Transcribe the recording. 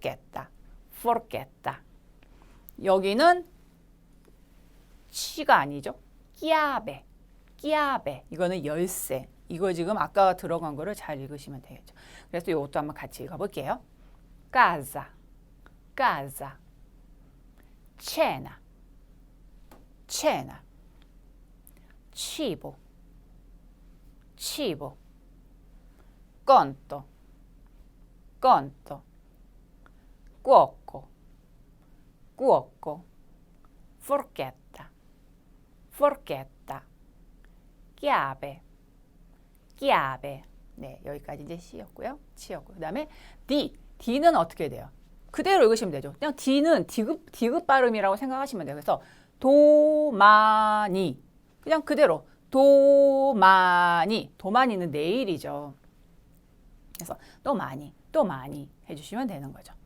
forget다. forget다. 여기는 치가 아니죠. 끼아베. 끼아베. 이거는 열쇠. 이거 지금 아까 들어간 거를 잘 읽으시면 되겠죠. 그래서 이것도 한번 같이 읽어볼게요. casa, casa, cena, cena, cuoco, cuoco, forchetta, forchetta, chiave, chiave. 네, 여기까지 이제 C였고요. C였고요. 그다음에 D. D는 어떻게 돼요? 그대로 읽으시면 되죠. 그냥 D는 디귿 디귿 발음이라고 생각하시면 돼요. 그래서 도마니 그냥 그대로 도마니 도마니는 내일이죠. 그래서 또 많이 또 많이 해주시면 되는 거죠.